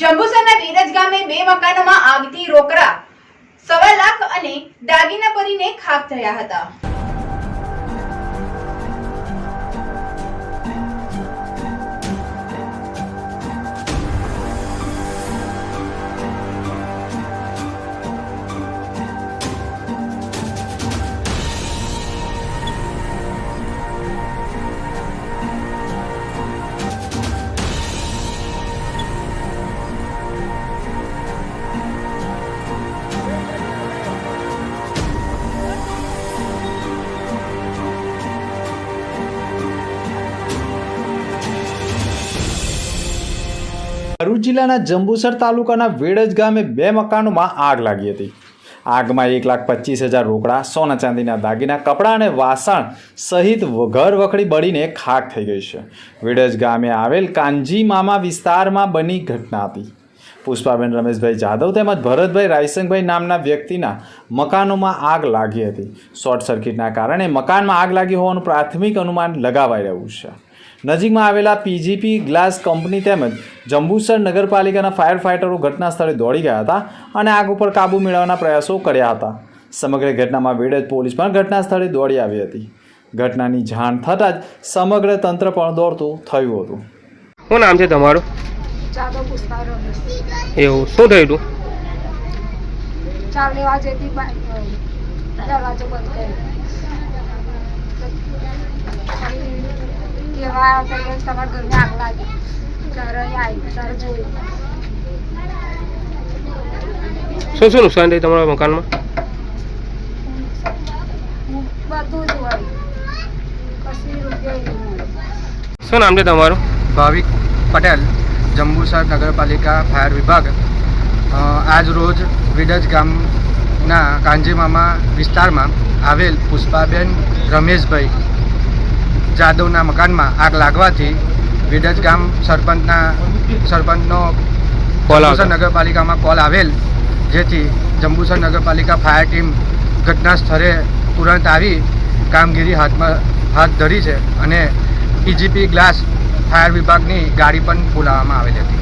જંબુસરના વીરજ ગામે બે મકાનોમાં આગથી રોકડા, સવા લાખ અને દાગીના પરીને ખાક થયા હતા. ભરૂચ જિલ્લાના જંબુસર તાલુકાના વેડજ ગામે બે મકાનોમાં આગ લાગી હતી. આગમાં એક લાખ પચીસ હજાર રોકડા, સોના ચાંદીના દાગીના, કપડાં અને વાસણ સહિત ઘર વખડી બળીને ખાક થઈ ગઈ છે. વેડજ ગામે આવેલ કાંજી મામા વિસ્તારમાં બની ઘટના હતી. પુષ્પાબેન રમેશભાઈ જાદવ તેમજ ભરતભાઈ રાયસંગભાઈ નામના વ્યક્તિના મકાનોમાં આગ લાગી હતી. શોર્ટ સર્કિટના કારણે મકાનમાં આગ લાગી હોવાનું પ્રાથમિક અનુમાન લગાવાઈ રહ્યું છે. નજીકમાં આવેલા પીજીપી ગ્લાસ કંપની તેમજ જંબુસર નગરપાલિકાના ફાયર ફાઇટરો ઘટના સ્થળે દોડી ગયા હતા અને આગ ઉપર કાબૂ મેળવવાના પ્રયાસો કર્યા હતા. સમગ્ર ઘટનામાં વેડજ પોલીસ પણ ઘટના સ્થળે દોડી આવી હતી. ઘટનાની જાણ થતાં જ સમગ્ર તંત્ર પણ દોડતું થયું હતું. શું નામ છે તમારું? એવું શું થયું હતું? ચાર લેવા જતી દરવાજો બંધ કરી કેવા આવતા કે તમારા ઘરને આગ લાગી. ત્યારે આવી ત્યારે જોયું શું શું નુકસાન થયું તમારા મકાનમાં? બધું જ હોય. કશી રૂપિયા શું નામ છે તમારું? ભાવિક પટેલ જંબુસર નગરપાલિકા ફાયર વિભાગ. આજ રોજ વિડજ ગામના કાંજીમામા વિસ્તારમાં આવેલ પુષ્પાબેન રમેશભાઈ જાદવના મકાનમાં આગ લાગવાથી વિડજ ગામ સરપંચના સરપંચનો જંબુસર નગરપાલિકામાં કોલ આવેલ જેથી જંબુસર નગરપાલિકા ફાયર ટીમ ઘટના સ્થળે તુરંત આવી કામગીરી હાથમાં હાથ ધરી છે અને પીજીપી ગ્લાસ ફાયર વિભાગની ગાડી પણ બોલાવવામાં આવેલી હતી.